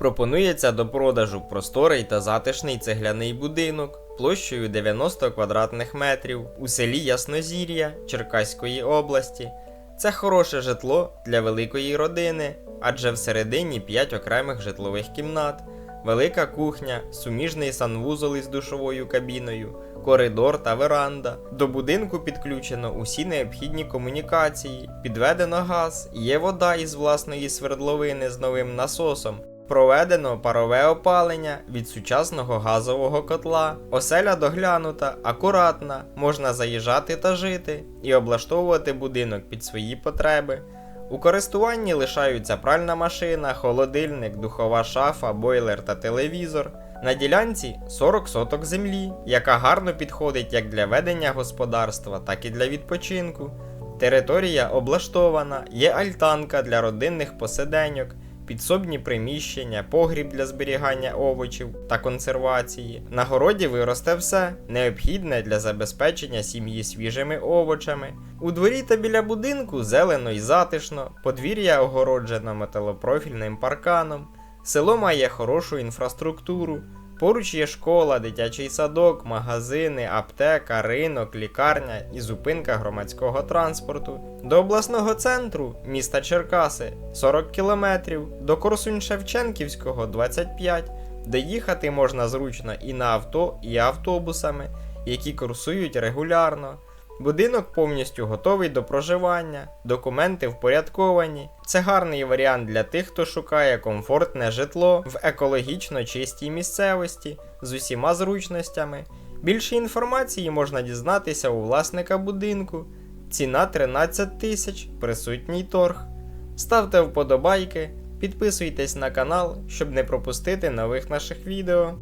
Пропонується до продажу просторий та затишний цегляний будинок площею 90 квадратних метрів у селі Яснозір'я Черкаської області. Це хороше житло для великої родини, адже всередині 5 окремих житлових кімнат, велика кухня, суміжний санвузол із душовою кабіною, коридор та веранда. До будинку підключено усі необхідні комунікації, підведено газ, є вода із власної свердловини з новим насосом. Проведено парове опалення від сучасного газового котла. Оселя доглянута, акуратна, можна заїжджати та жити і облаштовувати будинок під свої потреби. У користуванні лишаються пральна машина, холодильник, духова шафа, бойлер та телевізор. На ділянці 40 соток землі, яка гарно підходить як для ведення господарства, так і для відпочинку. Територія облаштована, є альтанка для родинних посиденьок, підсобні приміщення, погріб для зберігання овочів та консервації. На городі виросте все необхідне для забезпечення сім'ї свіжими овочами. У дворі та біля будинку зелено і затишно, подвір'я огороджено металопрофільним парканом. Село має хорошу інфраструктуру. Поруч є школа, дитячий садок, магазини, аптека, ринок, лікарня і зупинка громадського транспорту. До обласного центру міста Черкаси 40 кілометрів, до Корсунь-Шевченківського 25. Доїхати можна зручно і на авто, і автобусами, які курсують регулярно. Будинок повністю готовий до проживання, документи впорядковані. Це гарний варіант для тих, хто шукає комфортне житло в екологічно чистій місцевості з усіма зручностями. Більше інформації можна дізнатися у власника будинку. Ціна 13 тисяч, присутній торг. Ставте вподобайки, підписуйтесь на канал, щоб не пропустити нових наших відео.